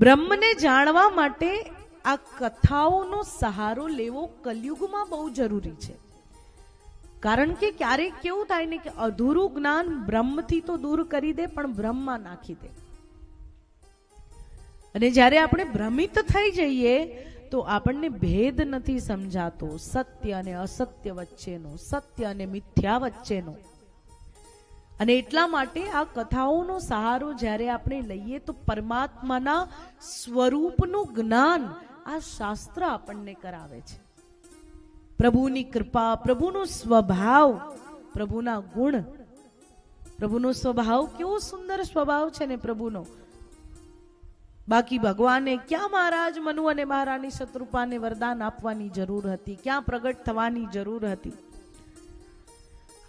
બ્રહ્મને જાણવા માટે આ કથાઓનો સહારો લેવો કલયુગમાં બહુ જરૂરી છે. કારણ કે ક્યારેક કેવું થાય ને કે અધૂરું જ્ઞાન બ્રહ્મથી તો દૂર કરી દે, પણ બ્રહ્મમાં નાખી દે. અને જ્યારે આપણે ભ્રમિત થઈ જઈએ, તો આપણને ભેદ નથી સમજાતો. સત્ય અને અસત્ય વચ્ચેનો, સત્ય અને મિથ્યા વચ્ચેનો. અને એટલા માટે આ કથાઓનો સહારો જ્યારે આપણે લઈએ તો પરમાત્માના સ્વરૂપનું જ્ઞાન આ શાસ્ત્ર આપણને કરાવે છે. પ્રભુની કૃપા, પ્રભુનો સ્વભાવ, પ્રભુના ગુણ. પ્રભુનો સ્વભાવ કેવો સુંદર સ્વભાવ છે ને પ્રભુનો. બાકી ભગવાને ક્યાં મહારાજ મનુ અને મહારાણી શત્રુપાને વરદાન આપવાની જરૂર હતી? ક્યાં પ્રગટ થવાની જરૂર હતી?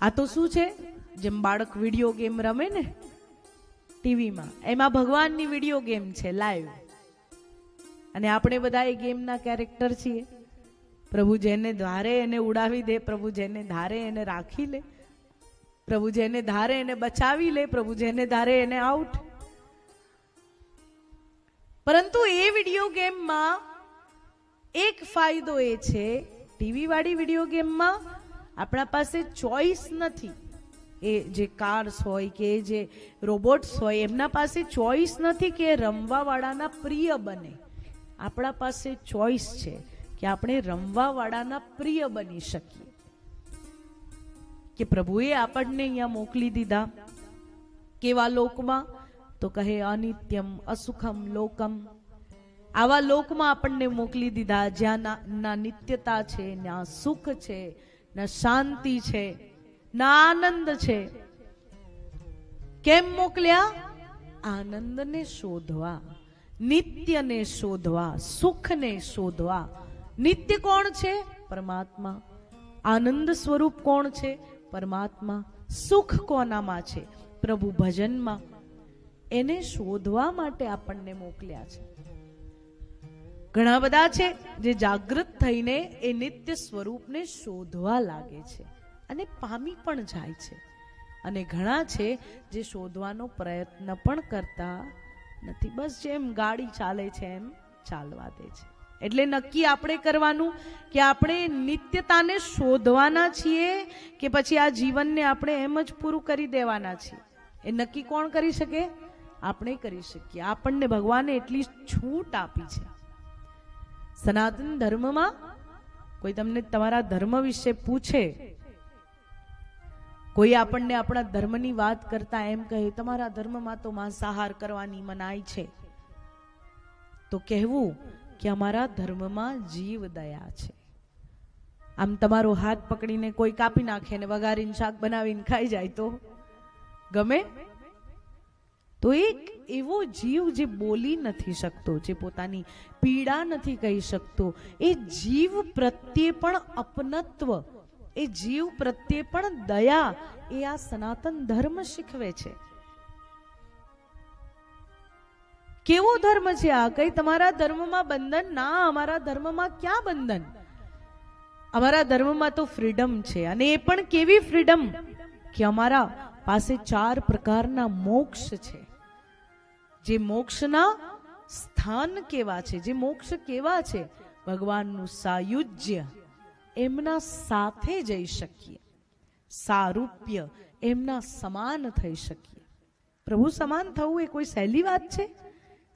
આ તો શું છે? જેમ બાળક વીડિયો ગેમ રમે ને, ટીવીમાં, એમાં ભગવાનની વીડિયો ગેમ છે લાઈવ અને આપણે બધા એ ગેમના કેરેક્ટર છીએ. પ્રભુ જેને ધારે એને ઉડાવી દે, પ્રભુ જેને ધારે એને રાખી લે, પ્રભુ જેને ધારે એને બચાવી લે, પ્રભુ જેને ધારે એને આઉટ પરંતુ એ વીડિયો ગેમમાં એક ફાયદો એ છે ટીવી વાળી વીડિયો ગેમમાં આપણા પાસે ચોઈસ નથી. એ જે કાર્સ હોય કે જે રોબોટ્સ હોય, એમના પાસે ચોઈસ નથી કે રમવા વાળાના પ્રિય બને. આપણા પાસે ચોઈસ છે કે આપણે રમવાવાળાના પ્રિય બની શકીએ. કે પ્રભુએ આપણને અહીંયા મોકલી દીધા. કેવા લોકમાં? તો કહે, અનિત્યમ, અસુખમ, લોકમ. આવા લોકમાં આપણને મોકલી દીધા, જ્યાં ના નિત્યતા છે ના સુખ છે ના શાંતિ છે, ના આનંદ છે. કેમ મોકલ્યા? આનંદને શોધવા, નિત્યને શોધવા, સુખને શોધવા. નિત્ય કોણ છે? પરમાત્મા. આનંદ સ્વરૂપ કોણ છે? પરમાત્મા. સુખ કોનામાં છે? પ્રભુ ભજનમાં. એને શોધવા માટે આપણને મોકલ્યા છે. ઘણા બધા છે જે જાગૃત થઈને એ નિત્ય સ્વરૂપને શોધવા લાગે છે અને પામી પણ જાય છે. અને ઘણા છે જે શોધવાનો પ્રયત્ન પણ કરતા નથી. બસ જેમ ગાડી ચાલે છે એમ ચાલવા દે છે. એટલે નક્કી આપણે કરવાનું કે આપણે નિત્યતાને શોધવાના છીએ કે પછી આ જીવનને આપણે એમ જ પૂરું કરી દેવાના છીએ? એ નક્કી કોણ કરી શકે? આપણે કરી શકીએ. આપણને ભગવાને એટલી છૂટ આપી છે. સનાતન ધર્મમાં કોઈ તમને તમારા ધર્મ વિશે પૂછે, કોઈ આપણને આપણા ધર્મની વાત કરતા એમ કહે, તમારા ધર્મમાં તો માંસાહાર કરવાની મનાઈ છે. તો કહેવું કે અમારા ધર્મમાં જીવ દયા છે. આમ તમારો હાથ પકડીને કોઈ કાપી નાખે ને વઘારીને શાક બનાવીને ખાઈ જાય તો? ગમે? તો એક એવો જીવ જે બોલી નથી શકતો, જે પોતાની પીડા નથી કહી શકતો, એ જીવ પ્રત્યે પણ અપનત્વ, એ જીવ પ્રત્યે પણ દયા, એ આ સનાતન ધર્મ શીખવે છે. કેવો ધર્મ છે આ? કઈ તમારા ધર્મમાં બંધન? ના, અમારા ધર્મમાં ક્યાં બંધન? અમારા ધર્મમાં તો ફ્રીડમ છે, અને એ પણ કેવી ફ્રીડમ? કે અમારા પાસે ચાર પ્રકારના મોક્ષ છે. જે મોક્ષના સ્થાન કેવા છે, જે મોક્ષ કેવા છે, ભગવાનનું સાયુજ્ય એમના સાથે જઈ શકીએ. સારૂપ્ય એમના સમાન થઈ શકીએ. પ્રભુ સમાન થવું એ કોઈ સહેલી વાત છે?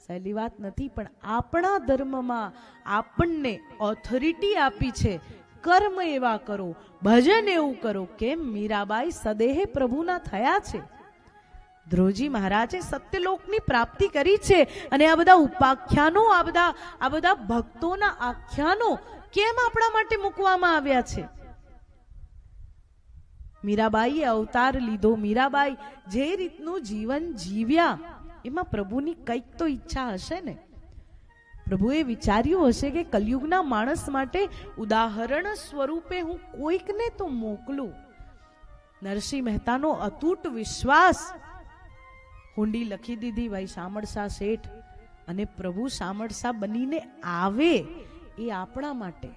સહેલી વાત નથી, પણ આપણા ધર્મમાં આપણને ઓથોરિટી આપી છે, કર્મ એવા કરો, ભજન એવું કરો, કેમ મીરાબાઈ સદેહે પ્રભુના થયા છે? ધ્રુવજી મહારાજે સત્યલોકની પ્રાપ્તિ કરી છે અને આ બધા ઉપાખ્યાનો, આ બધા આ બધા ભક્તોના આખ્યાનો કેમ આપણા માટે મૂકવામાં આવ્યા છે? મીરાબાઈએ અવતાર લીધો. મીરાબાઈ જે રીતનું જીવન જીવ્યા, એમાં પ્રભુની કંઈક તો ઈચ્છા હશે ને? પ્રભુએ વિચાર્યું હશે કે કલયુગના માણસ માટે ઉદાહરણ સ્વરૂપે હું કોઈકને તો મોકલું. નરસિંહ મહેતાનો અતૂટ વિશ્વાસ હુંડી લખી દીધી ભાઈ શામળસા શેઠ અને પ્રભુ શામળસા બનીને આવે એ આપણા માટે.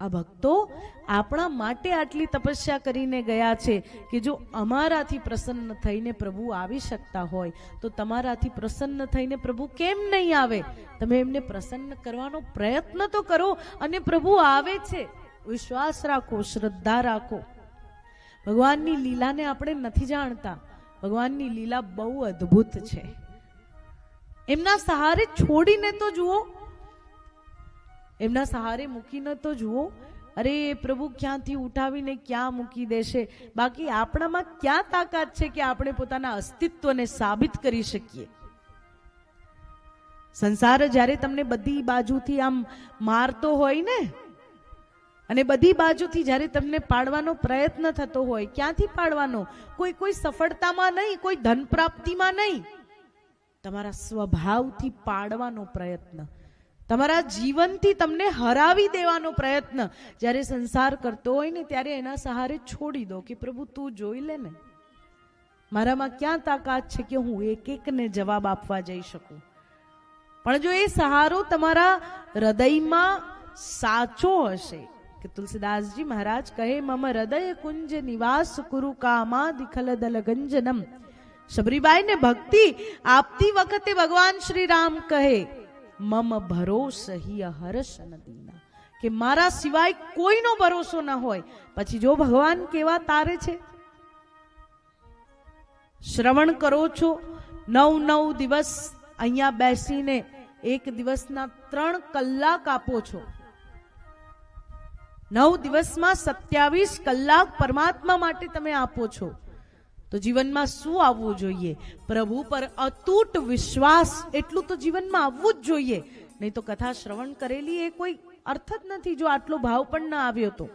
આ ભક્તો આપણા માટે આટલી તપસ્યા કરીને ગયા છે કે જો અમારાથી પ્રસન્ન થઈને પ્રભુ આવી શકતા હોય, તો તમારાથી પ્રસન્ન થઈને પ્રભુ કેમ નહીં આવે? તમે એમને પ્રસન્ન કરવાનો પ્રયત્ન તો કરો અને પ્રભુ આવે છે. વિશ્વાસ રાખો, શ્રદ્ધા રાખો. ભગવાનની લીલાને આપણે નથી જાણતા. ભગવાનની લીલા બહુ અદ્ભુત છે. એમના સહારે છોડીને તો જુઓ. એમના સહારે મૂકીને તો જુઓ. અરે પ્રભુ ક્યાંથી ઉઠાવીને ક્યાં મૂકી દેશે? બાકી આપણામાં ક્યાં તાકાત છે કે આપણે પોતાના અસ્તિત્વને સાબિત કરી શકીએ? સંસાર જ્યારે તમને બધી બાજુથી આમ મારતો હોય ને અને બધી બાજુથી જ્યારે તમને પાડવાનો પ્રયત્ન થતો હોય, ક્યાંથી પાડવાનો? કોઈ કોઈ સફળતામાં નહીં, કોઈ ધન પ્રાપ્તિમાં નહીં. તમારા સ્વભાવથી પાડવાનો પ્રયત્ન. તમારા જીવનથી તમને હરાવી દેવાનો પ્રયત્ન. જ્યારે સંસાર કરતો હોય ને, ત્યારે એના સહારે છોડી દો કે, પ્રભુ, તું જોઈ લે ને. મારામાં ક્યાં તાકાત છે કે હું એક એકને જવાબ આપવા જઈ શકું? પણ જો એ સહારો તમારા હૃદયમાં સાચો હશે કે તુલસીદાસજી મહારાજ કહે, મમ હૃદય કુંજ નિવાસ કુરુ કામાદિ ખલદલ ગંજનમ. શબરીબાઈને ભક્તિ આપતી વખતે ભગવાન શ્રી રામ કહે, મમ ભરોસ હિય હર્ષ નદીના કે મારા સિવાય કોઈનો ભરોસો ન હોય. પછી જો ભગવાન કેવા તારે છે? શ્રવણ કરો છો. નવ નવ દિવસ અહીંયા બેસીને એક દિવસના ત્રણ કલાક આપો છો. નવ દિવસમાં સત્યાવીસ કલાક પરમાત્મા માટે તમે આપો છો. તો જીવનમાં શું આવવું જોઈએ? પ્રભુ પર અતૂટ વિશ્વાસ, એટલું તો જીવનમાં આવવું જ જોઈએ. નહીં તો કથા શ્રવણ કરેલી એ કોઈ અર્થ જ નથી જો આટલો ભાવ પણ ના આવ્યો તો.